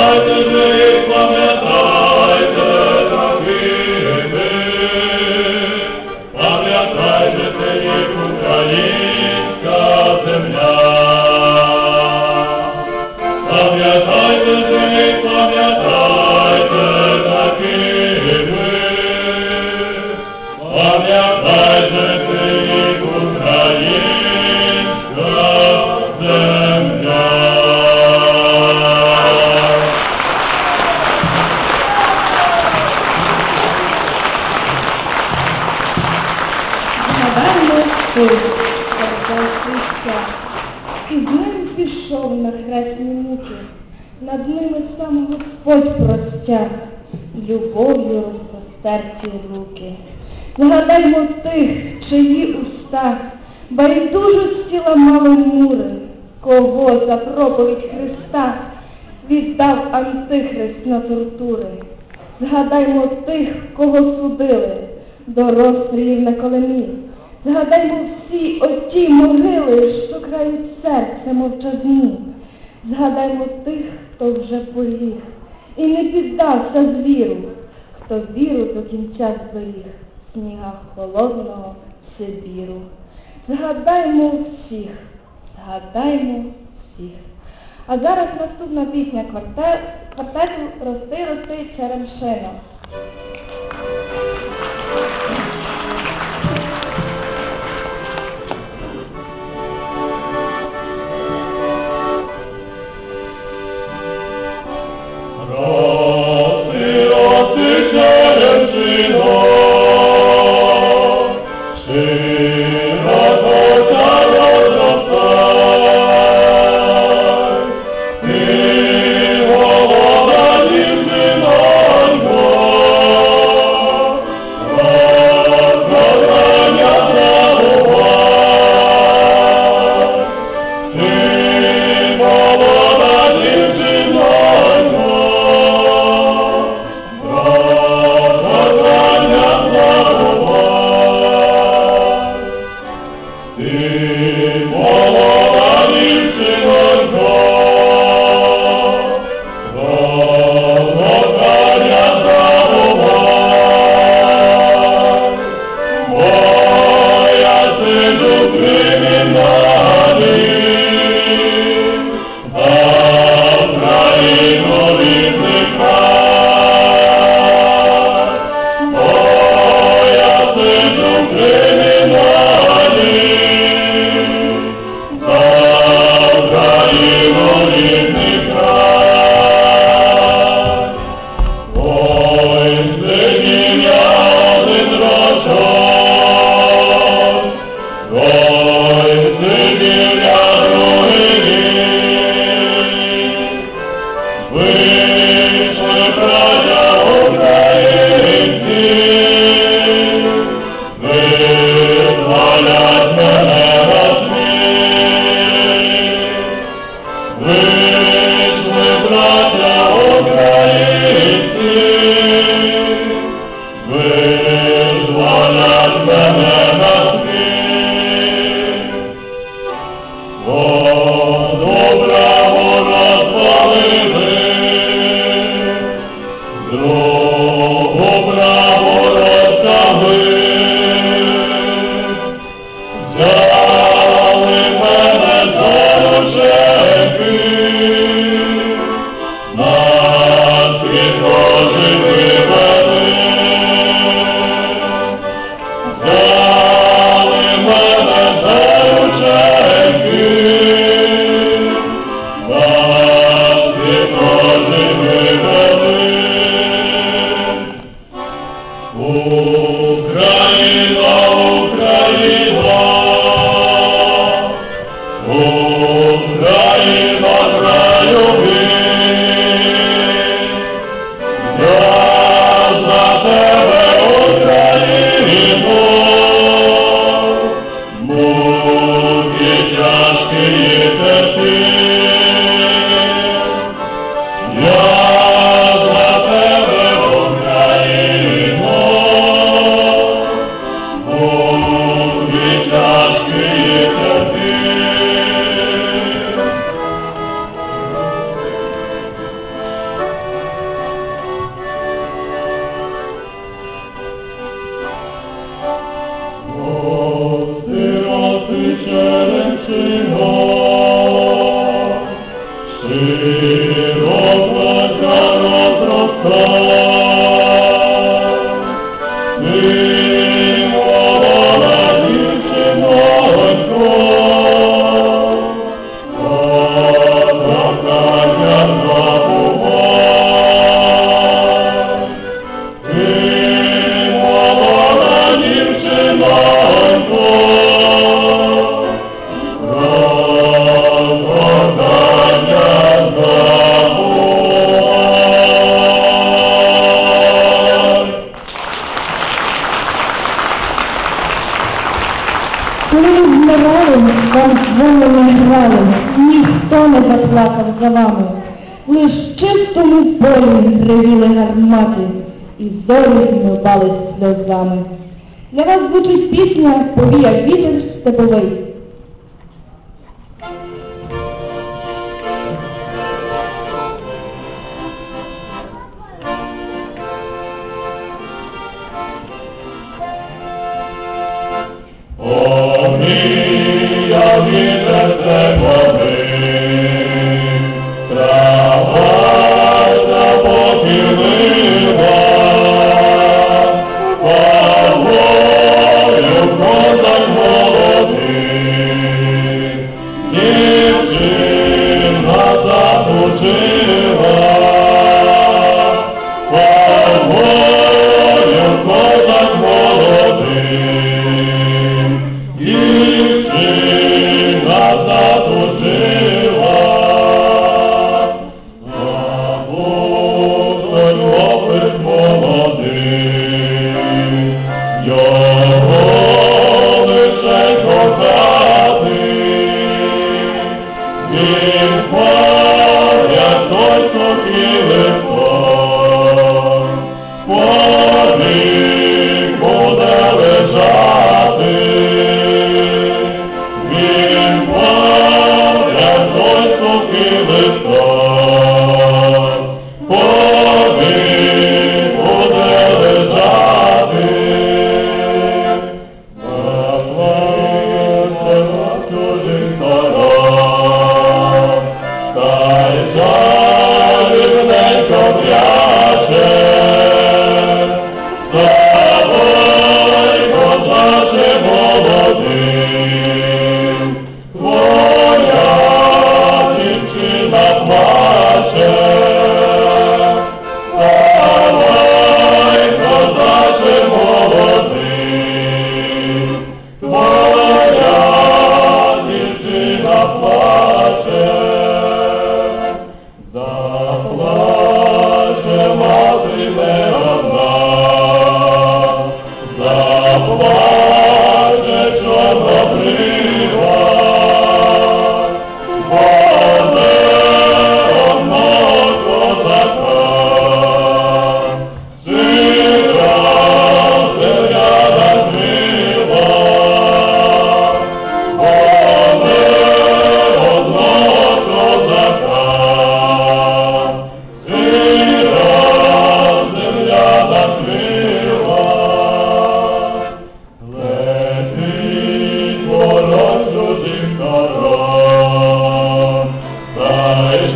Father, і з ним пішов на хресні муки, над ними сам Господь простяг, любов'ю розпростерті руки. Згадаймо тих, чиї уста байдужості ламали мури, кого за проповідь Христа віддав Антихрист на тортури. Згадаймо тих, кого судили, до розстрілів на Згадаймо всі оті могили, що крають серце мовчазні. Згадаймо тих, хто вже поліг і не піддався звіру, хто віру до кінця зберіг в снігах холодного Сибіру. Згадаймо всіх, згадаймо всіх. А зараз наступна пісня кварте- квартету Рости, рости черемшино. et alat зорі не опали сльозами. Для вас звучить пісня Повіяв вітер степовий.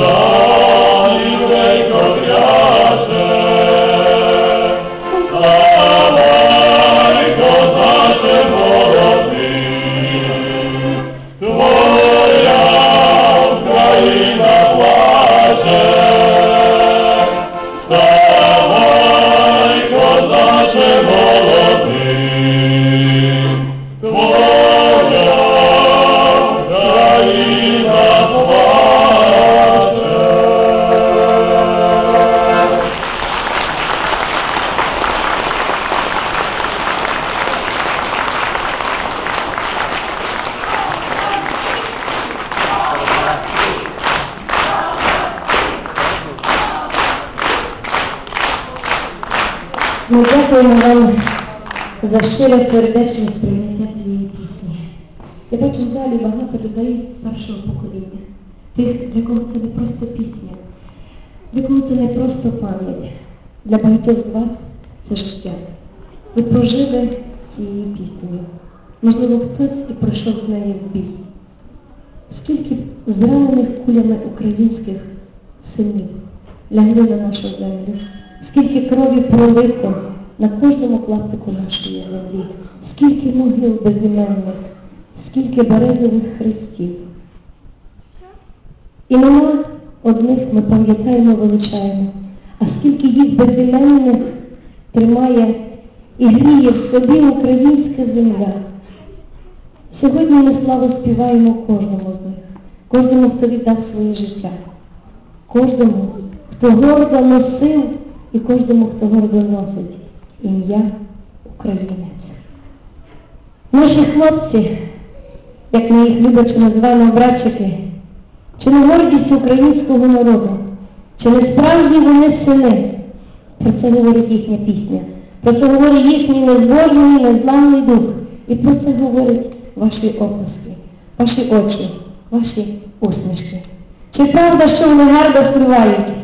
la iubei cordiale, Ми дякуємо вам за щире сердечне сприйняття цієї пісні. Я бачу в залі багато людей першого покоління. Тих, для кого це не просто пісня, для кого це не просто пам'ять. Для багатьох з вас це життя. Ви прожили цією піснею. Можливо, хтось і пройшов з нею в бій. Скільки зранених кулями українських синів лягли на нашу землю, скільки крові пролито на кожному клаптику нашої землі, скільки могил безіменних, скільки березових хрестів. Імена одних ми пам'ятаємо, величаємо, а скільки їх безіменних тримає і гріє в собі українська земля. Сьогодні ми славу співаємо кожному з них, кожному, хто віддав своє життя, кожному, хто гордо носив і кожному, хто гордо носить ім'я українець. Наші хлопці, як ми їх люблячи називаємо братчики, чи не гордість українського народу, чи не справжні вони сини? Про це говорить їхня пісня, про це говорить їхній незворний, незламний дух. І про це говорять ваші оплески, ваші очі, ваші усмішки. Чи правда, що вони гарно співають?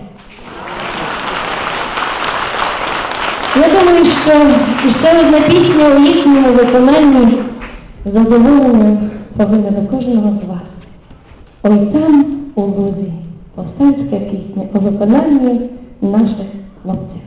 Я думаю, що ще одна пісня у їхньому виконанні задоволена повинна до кожного з вас. Ой там у лузі повстанська пісня у виконанні наших хлопців.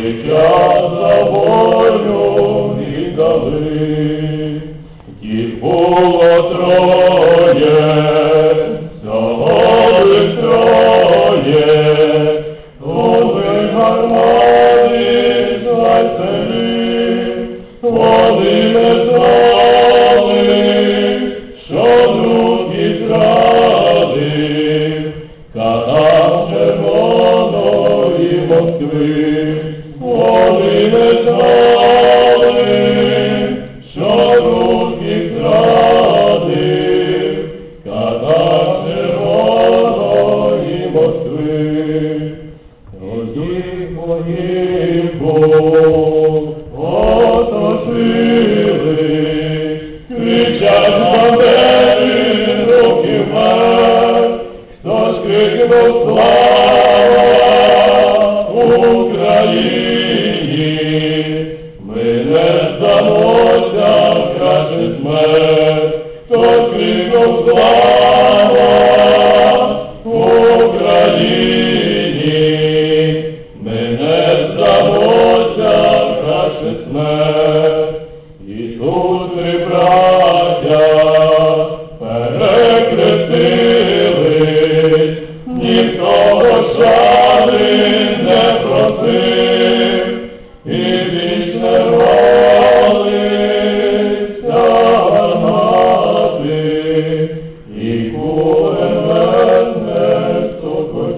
Життя за волю віддали. Lord.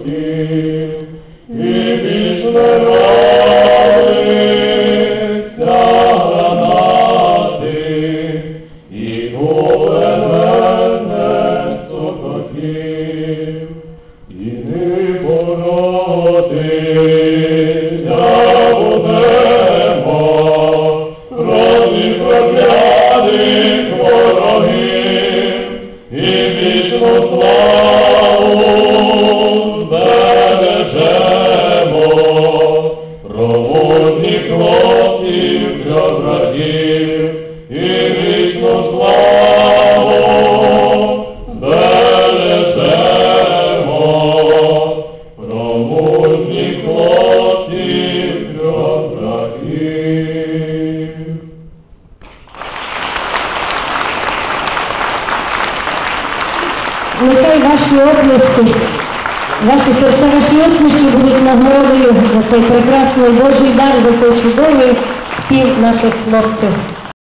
te, et промовних хлопців для братів, цей прекрасний Божий дар, за цей чудовий спів наших хлопців.